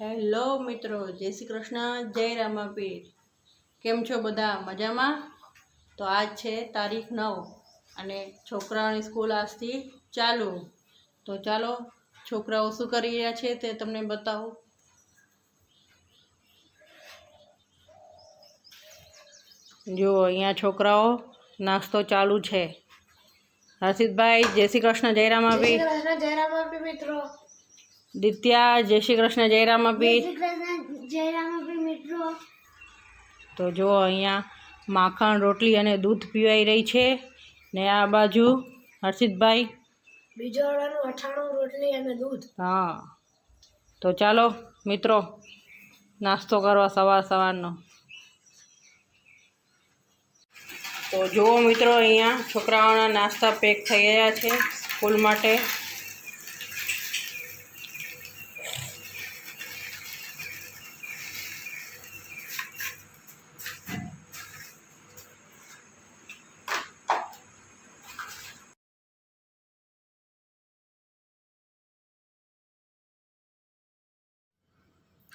Hello મિત્રો, જય શ્રી કૃષ્ણ, જય રામાપીર. કેમ છો બધા? મજામાં? તો આજ છે તારીખ નવ અને છોકરાઓની સ્કૂલ આજથી ચાલુ. તો ચાલો, છોકરાઓ શું કરી રહ્યા છે તે તમને બતાવું. જુઓ, અહીંયા છોકરાઓ નાસ્તો ચાલુ છે. હર્ષિતભાઈ, જય શ્રી કૃષ્ણ, જય રામાપીર. જય શ્રી કૃષ્ણ, જય રામાપી મિત્રો. દિત્યા જય શ્રી કૃષ્ણ જય રામાપીર જય રામાપી મિત્રો. તો જો અહીંયા માખણ રોટલી અને દૂધ પીવાઈ રહી છે. ને આ બાજુ હર્ષિતભાઈ. બીજોડાનું અઠાણું રોટલી અને દૂધ. હા. તો ચાલો મિત્રો નાસ્તો કરવા સવાર સવારનો. તો જુઓ મિત્રો અહીંયા છોકરાઓના નાસ્તા પેક થઈ ગયા છે સ્કૂલ માટે.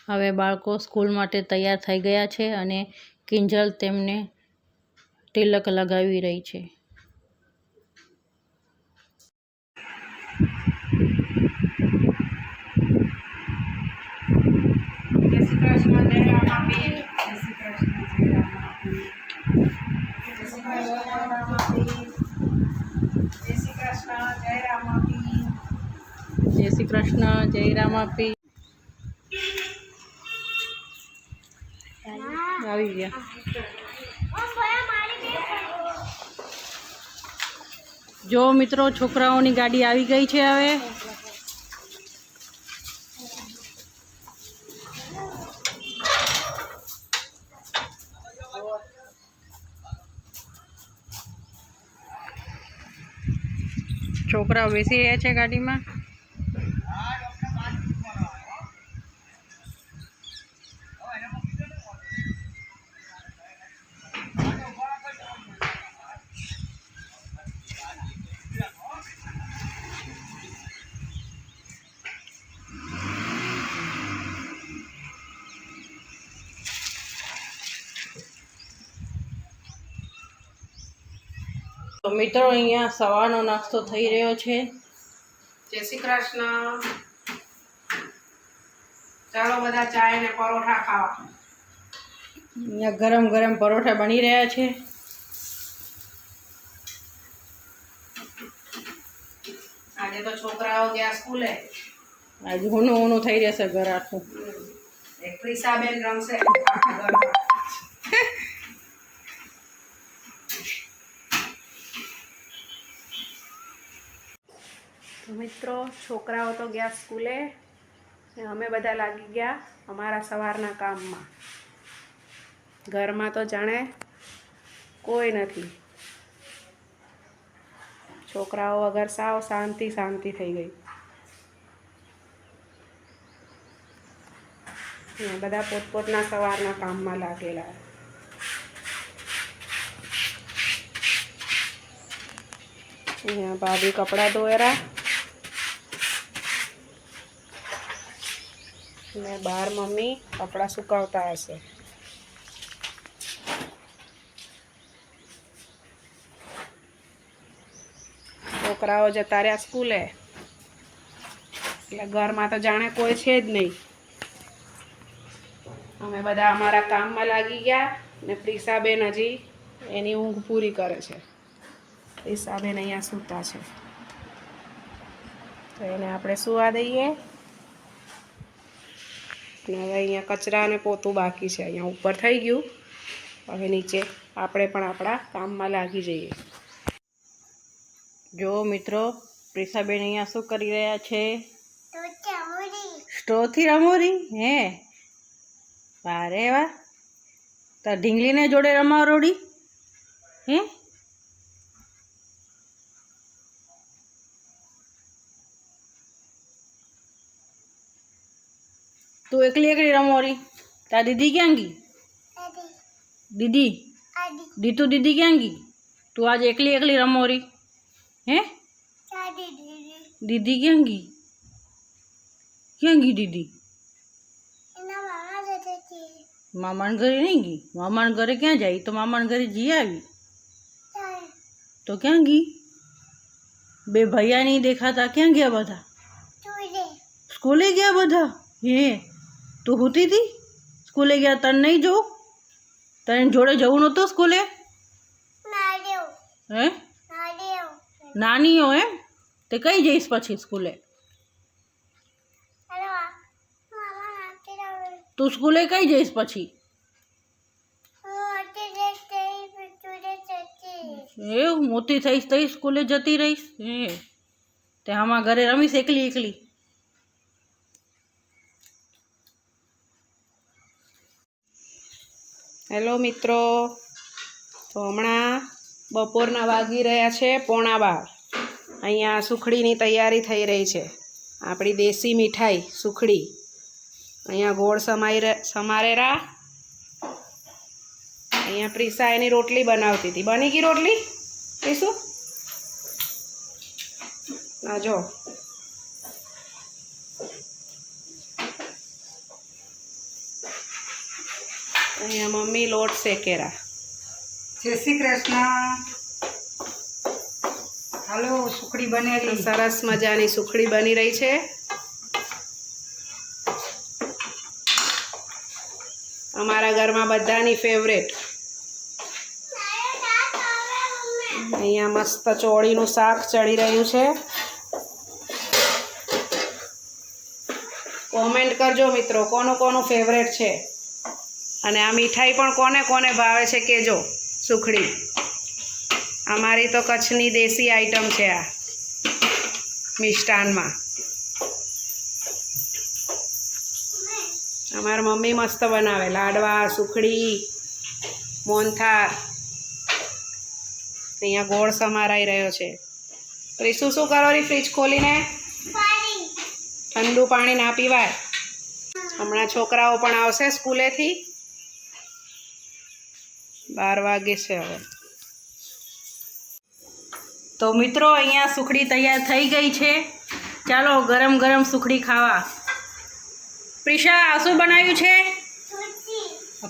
હવે બાળકો સ્કૂલ માટે તૈયાર થઈ ગયા છે અને કિંજલ તેમને તિલક લગાવી રહી છે. જય શ્રી કૃષ્ણ જય રામાપી આવી ગયા. જો મિત્રો, છોકરાઓની ગાડી આવી ગઈ છે હવે. છોકરાઓ બેસી રહ્યા છે ગાડીમાં. તો મિત્રો અહીંયા સવારનો નાસ્તો થઈ રહ્યો છે. જય શ્રી કૃષ્ણ. ચાલો બધા ચાય ને પરોઠા ખાવા. અહીંયા ગરમ ગરમ પરોઠા બની રહ્યા છે. આજે તો છોકરાઓ ગયા સ્કૂલે. આજે ઊનું ઊનું થઈ જશે ઘર આખું. એક પ્રિસાબેન રમશે આખા ઘરમાં. તો મિત્રો, છોકરાઓ તો ગયા સ્કૂલે. અમે બધા લાગી ગયા અમારા સવારના કામમાં. ઘરમાં તો જાણે કોઈ નથી. છોકરાઓ વગર સાવ શાંતિ શાંતિ થઈ ગઈ. બધા પોતપોતના સવારના કામમાં લાગેલા. અહીંયા ભાભી કપડાં ધોયરા ને બહાર મમ્મી કપડાં સુકાવતા હશે. છોકરાઓ જતા રહ્યા સ્કૂલે. એટલે ઘરમાં તો જાણે કોઈ છે જ નહીં. અમે બધા અમારા કામમાં લાગી ગયા ને પ્રિસાબેન હજી એની ઊંઘ પૂરી કરે છે. પ્રિસાબેન અહીંયા સૂતા છે. તો એને આપણે સુવા દઈએ. ને હવે અહીંયા કચરા અને પોતું બાકી છે. અહીંયા ઉપર થઈ ગયું. હવે નીચે આપણે પણ આપણા કામમાં લાગી જઈએ. જો મિત્રો, પ્રિસાબેન અહીંયા શું કરી રહ્યા છે? સ્ટોથી રમોરી? હે? વારે વાહ તાર ઢીંગલીને જોડે રમારોડી હે? તું એકલી એકલી રમોરી તાર દીદી ક્યાં ગઈ દીદી દીતુ દીદી ક્યાં ગઈ તું આજે એકલી એકલી રમોરી હે દીદી ક્યાં ગઈ ક્યાં ગઈ દીદી મામાના ઘરે નહીં ગઈ મામાના ઘરે ક્યાં જાય તો મામાના ઘરે જી આવી તો ક્યાં ગઈ બે ભૈયા નહીં દેખાતા ક્યાં ગયા બધા સ્કૂલે ગયા બધા હે તું હોતી હતી? સ્કૂલે ગયા તને નહીં જોઉં તને જોડે જવું નહોતું સ્કૂલે? હે? નાની હો એમ? તે કઈ જઈશ પછી સ્કૂલે? તું સ્કૂલે કઈ જઈશ પછી? એવું, મોટી થઈશ તઈ સ્કૂલે જતી રહીશ? હે. તે આમાં ઘરે રમીશ એકલી એકલી. હેલો મિત્રો. તો હમણાં બપોરના વાગી રહ્યા છે પોણા બાર. અહીંયા સુખડીની તૈયારી થઈ રહી છે. આપણી દેશી મીઠાઈ, સુખડી. અહીંયા ગોળ સમાઈ સમારેરા અહીંયા પ્રિસા એની રોટલી બનાવતી હતી. બની ગઈ રોટલી? પ્રીસુ? ના, જો. અહીંયા મમ્મી લોટ શેકેરા. જય શ્રી કૃષ્ણ. હાલો સુખડી બને સરસ મજાની સુખડી બની રહી છે. અમારા ઘરમાં બધાની ફેવરેટ અહીંયા મસ્ત ચોળીનું શાક ચડી રહ્યું છે. કોમેન્ટ કરજો મિત્રો કોનું કોનું ફેવરેટ છે? અને આ મીઠાઈ પણ કોને કોને ભાવે છે કેજો સુખડી. અમારી તો કચ્છની દેશી આઈટમ છે આ મિષ્ટાનમાં. અમારા મમ્મી મસ્ત બનાવે લાડવા સુખડી મોનથાર અહીંયા ગોળ સમારાઈ રહ્યો છે. રીસુ શું કરો રી ફ્રીજ ખોલીને? ઠંડુ પાણી ના પીવાય. હમણાં છોકરાઓ પણ આવશે સ્કૂલેથી. બાર વાગે છે હવે. તો મિત્રો અહીંયા સુખડી તૈયાર થઈ ગઈ છે. ચાલો ગરમ ગરમ સુખડી ખાવા. પ્રિશા આ શું બનાવ્યું છે?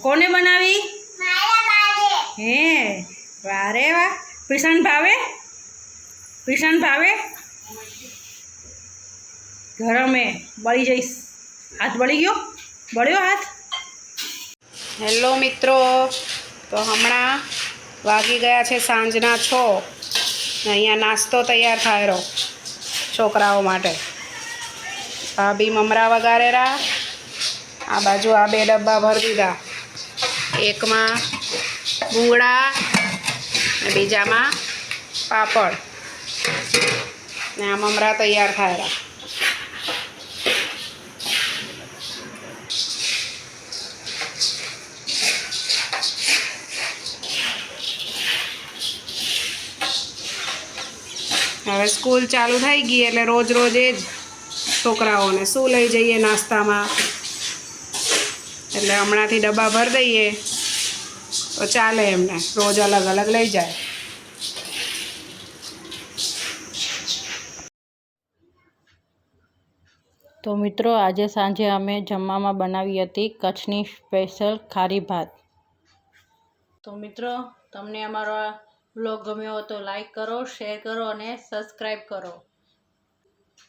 કોને બનાવી? હે વારે વાહ. પ્રિશાન ભાવે? પ્રિશાન ભાવે? ગરમે. બળી જઈશ. હાથ બળી ગયો? બળ્યો હાથ? હેલો મિત્રો. તો હમણાં વાગી ગયા છે સાંજના છ. અહીંયા નાસ્તો તૈયાર થયેલો છોકરાઓ માટે. ભાભી મમરા વગારેરા આ બાજુ આ બે ડબ્બા ભરી દીધા. એકમાં ભૂંગળા ને બીજામાં પાપડ. ને આ મમરા તૈયાર થયેલા હવે સ્કૂલ ચાલુ થઈ ગઈ એટલે રોજ રોજ એ જ છોકરાઓને શું લઈ જઈએ નાસ્તામાં? એટલે હમણાંથી ડબ્બા ભરી દઈએ. તો ચાલે એમને, રોજ અલગ અલગ લઈ જાય. તો મિત્રો, આજે સાંજે અમે જમવામાં બનાવી હતી કચ્છની સ્પેશિયલ ખારી ભાત. તો મિત્રો, તમને અમારો બ્લોગ ગમ્યો હોય તો લાઈક કરો, શેર કરો અને સબસ્ક્રાઈબ કરો.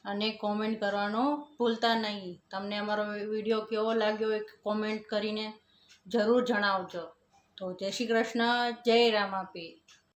અને કોમેન્ટ કરવાનું ભૂલતા નહીં. તમને અમારો વીડિયો કેવો લાગ્યો એ કોમેન્ટ કરીને જરૂર જણાવજો. તો જય શ્રી કૃષ્ણ, જય રામાપીર